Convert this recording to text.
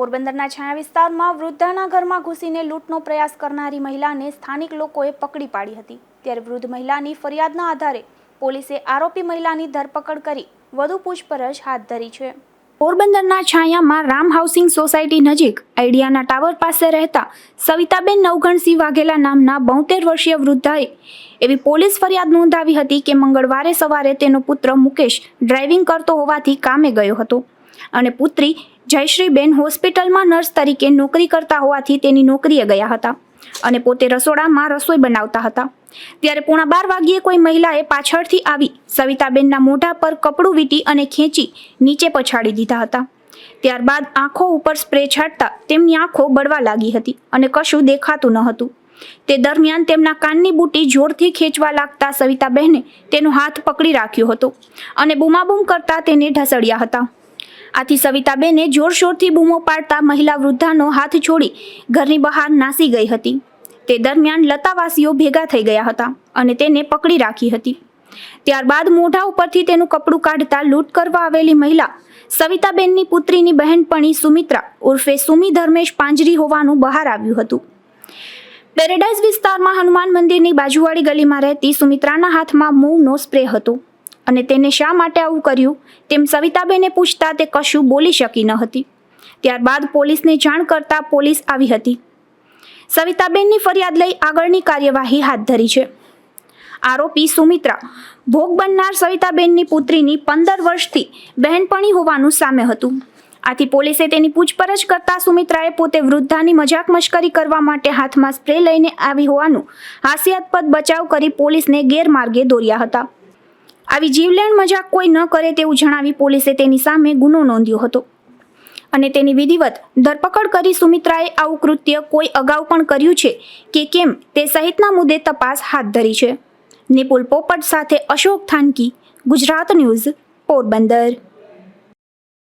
પોરબંદરના છાયા વિસ્તારમાં વૃદ્ધાના ઘરમાં ઘૂસીને લૂંટનો પ્રયાસ કરનારી મહિલાને સ્થાનિક લોકોએ પકડી પાડી હતી. ત્યારે વૃદ્ધ મહિલાની ફરિયાદના આધારે પોલીસે આરોપી મહિલાની ધરપકડ કરી વધુ પૂછપરછ હાથ ધરી છે. પોરબંદરના છાયામાં રામ હાઉસિંગ સોસાયટી નજીક આઈડિયાના ટાવર પાસે રહેતા સવિતાબેન નવઘણસિંહ વાઘેલા નામના બોતેર વર્ષીય વૃદ્ધાએ એવી પોલીસ ફરિયાદ નોંધાવી હતી કે મંગળવારે સવારે તેનો પુત્ર મુકેશ ડ્રાઇવિંગ કરતો હોવાથી કામે ગયો હતો. અને પુત્રી જયશ્રીબેન હોસ્પિટલમાં નર્સ તરીકે નોકરી કરતા હોવાથી તેની નોકરીએ ગયા હતા અને પોતે રસોડામાં રસોઈ બનાવતા હતા. ત્યારે પોણા બાર વાગ્યે કોઈ મહિલાએ પાછળથી આવી સવિતાબેનના મોઢા પર કપડું વીટી અને ખેંચી નીચે પછાડી દીધા હતા. ત્યારબાદ આંખો ઉપર સ્પ્રે છાંટતા તેમની આંખો બળવા લાગી હતી અને કશું દેખાતું ન હતું. તે દરમિયાન તેમના કાનની બુટી જોરથી ખેંચવા લાગતા સવિતાબહેને તેનો હાથ પકડી રાખ્યો હતો અને બૂમાબૂમ કરતા તેને ઢસડ્યા હતા. આથી સવિતાબેને જોરશોરથી બૂમો પાડતા મહિલા વૃદ્ધાનો હાથ છોડી ઘરની બહાર નાસી ગઈ હતી. તે દરમિયાન લતાવાસીઓ ભેગા થઈ ગયા હતા અને તેને પકડી રાખી હતી. ત્યારબાદ મોઢા ઉપરથી તેનું કપડું કાઢતા લૂંટ કરવા આવેલી મહિલા સવિતાબેનની પુત્રીની બહેનપણી સુમિત્રા ઉર્ફે સુમી ધર્મેશ પાંજરી હોવાનું બહાર આવ્યું હતું. પેરેડાઇઝ વિસ્તારમાં હનુમાન મંદિરની બાજુવાળી ગલીમાં રહેતી સુમિત્રાના હાથમાં મૂવનો સ્પ્રે હતો. અને તેને શા માટે આવું કર્યું? તેમ સવિતાબેને પૂછતા તે કશું બોલી શકી ન હતી. ત્યારબાદ પોલીસને જાણ કરતા પોલીસ આવી હતી. સવિતાબેનની ફરિયાદ લઈ આગળની કાર્યવાહી હાથ ધરી છે. આરોપી સુમિત્રા, ભોગ બનનાર સવિતાબેનની પુત્રીની પંદર વર્ષથી બહેનપણી હોવાનું સામે હતું. આથી પોલીસે તેની પૂછપરછ કરતા સુમિત્રાએ પોતે વૃદ્ધાની મજાક મશ્કરી કરવા માટે હાથમાં સ્પ્રે લઈને આવી હોવાનું હાસ્યાસ્પદ બચાવ કરી પોલીસને ગેરમાર્ગે દોર્યા હતા. આવી જીવલેણ મજાક કોઈ ન કરે તેવું જણાવી પોલીસે તેની સામે ગુનો નોંધ્યો હતો. અને તેની વિધિવત ધરપકડ કરી સુમિત્રાએ આવું કૃત્ય કોઈ અગાઉ પણ કર્યું છે કે કેમ તે સહિતના મુદ્દે તપાસ હાથ ધરી છે. નિપુલ પોપટ સાથે અશોક થાનકી, ગુજરાત ન્યૂઝ પોરબંદર.